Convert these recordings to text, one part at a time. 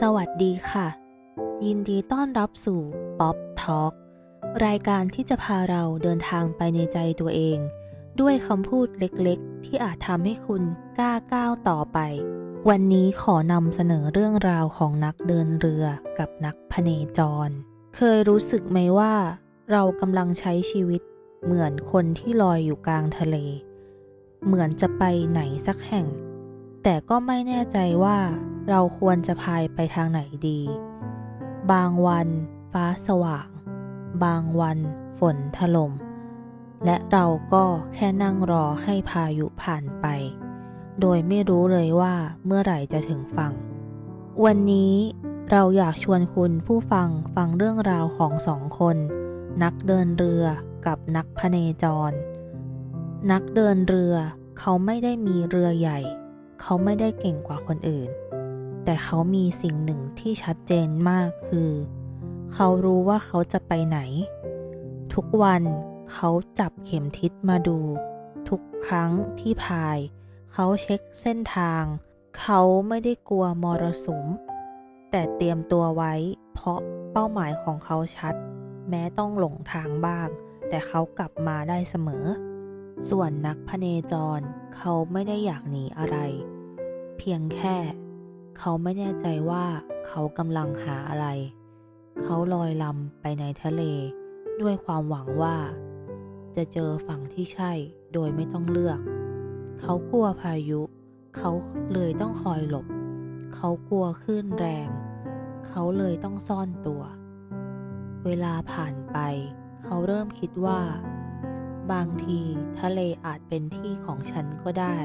สวัสดีค่ะ ยินดีต้อนรับสู่ Pop Talk รายการที่จะพาเราเดินทางไปในใจตัวเอง ด้วยคำพูดเล็กๆ ที่อาจทำให้คุณกล้าก้าวต่อไป วันนี้ขอนำเสนอเรื่องราวของนักเดินเรือกับนักพเนจร เคยรู้สึกไหมว่า เรากำลังใช้ชีวิต เหมือนคนที่ลอยอยู่กลางทะเล เหมือนจะไปไหนสักแห่ง แต่ก็ไม่แน่ใจว่าเราควรจะพายไปทางไหนดี บางวันฟ้าสว่าง บางวันฝนถลม่ม และเราก็แค่นั่งรอให้พายุผ่านไป โดยไม่รู้เลยว่าเมื่อไหร่จะถึงฝั่ง วันนี้เราอยากชวนคุณผู้ฟังฟังเรื่องราวของสองคน นักเดินเรือกับนักพเนจร นักเดินเรือเขาไม่ได้มีเรือใหญ่ เขาไม่ได้เก่งกว่าคนอื่น แต่เขามีสิ่งหนึ่งที่ชัดเจนมากคือ เขารู้ว่าเขาจะไปไหน ทุกวันเขาจับเข็มทิศมาดู ทุกครั้งที่พาย เขาเช็คเส้นทาง เขาไม่ได้กลัวมรสุม แต่เตรียมตัวไว้ เพราะเป้าหมายของเขาชัด แม้ต้องหลงทางบ้าง แต่เขากลับมาได้เสมอ ส่วนนักพเนจร เขาไม่ได้อยากหนีอะไร เพียงแค่ เขาไม่แน่ใจว่าเขากำลังหาอะไร เขาลอยลำไปในทะเล ด้วยความหวังว่า จะเจอฝั่งที่ใช่โดยไม่ต้องเลือก เขากลัวพายุ เขาเลยต้องคอยหลบ เขากลัวคลื่นแรง เขาเลยต้องซ่อนตัว เวลาผ่านไป เขาเริ่มคิดว่า บางทีทะเลอาจเป็นที่ของฉันก็ได้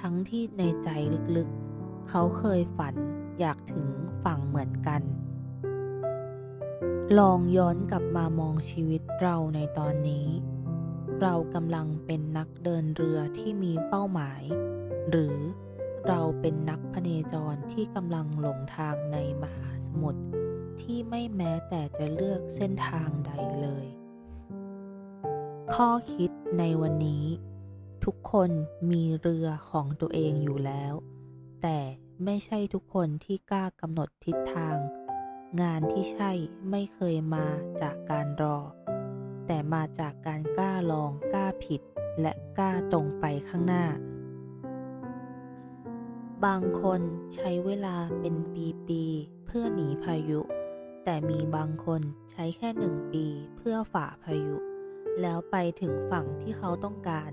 ทั้งที่ในใจลึกๆ เขาเคยฝันอยากถึงฝั่งเหมือนกัน ลองย้อนกลับมามองชีวิตเราในตอนนี้ เรากำลังเป็นนักเดินเรือที่มีเป้าหมาย หรือเราเป็นนักพเนจรที่กำลังหลงทางในมหาสมุทรที่ไม่แม้แต่จะเลือกเส้นทางใดเลย ข้อคิดในวันนี้ ทุกคนมีเรือของตัวเองอยู่แล้ว แต่ไม่ใช่ทุกคนที่กล้ากำหนดทิศทาง งานที่ใช่ไม่เคยมาจากการรอ แต่มาจากการกล้าลองกล้าผิด และกล้าตรงไปข้างหน้า บางคนใช้เวลาเป็นปีๆเพื่อหนีพายุ แต่มีบางคนใช้แค่หนึ่งปีเพื่อฝ่าพายุ แล้วไปถึงฝั่งที่เขาต้องการ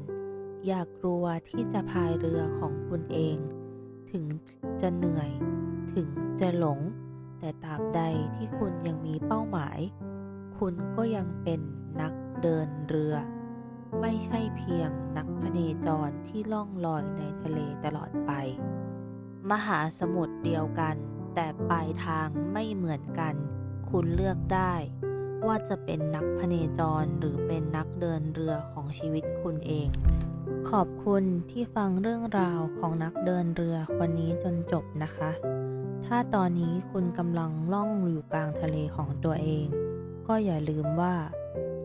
อย่ากลัวที่จะพายเรือของคุณเอง ถึงจะเหนื่อย ถึงจะหลง แต่ตราบใดที่คุณยังมีเป้าหมาย คุณก็ยังเป็นนักเดินเรือ ไม่ใช่เพียงนักพเนจรที่ล่องลอยในทะเลตลอดไป มหาสมุทรเดียวกัน แต่ปลายทางไม่เหมือนกัน คุณเลือกได้ว่าจะเป็นนักพเนจรหรือเป็นนักเดินเรือของชีวิตคุณเอง ขอบคุณที่ฟังเรื่องราวของนักเดินเรือคนนี้จนจบนะคะ ถ้าตอนนี้คุณกำลังล่องอยู่กลางทะเลของตัวเอง ก็อย่าลืมว่า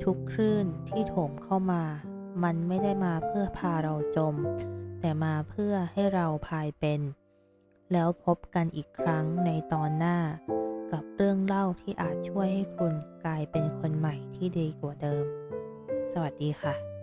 ทุกคลื่นที่โถมเข้ามา มันไม่ได้มาเพื่อพาเราจม แต่มาเพื่อให้เราพายเป็น แล้วพบกันอีกครั้งในตอนหน้า กับเรื่องเล่าที่อาจช่วยให้คุณกลายเป็นคนใหม่ที่ดีกว่าเดิม สวัสดีค่ะ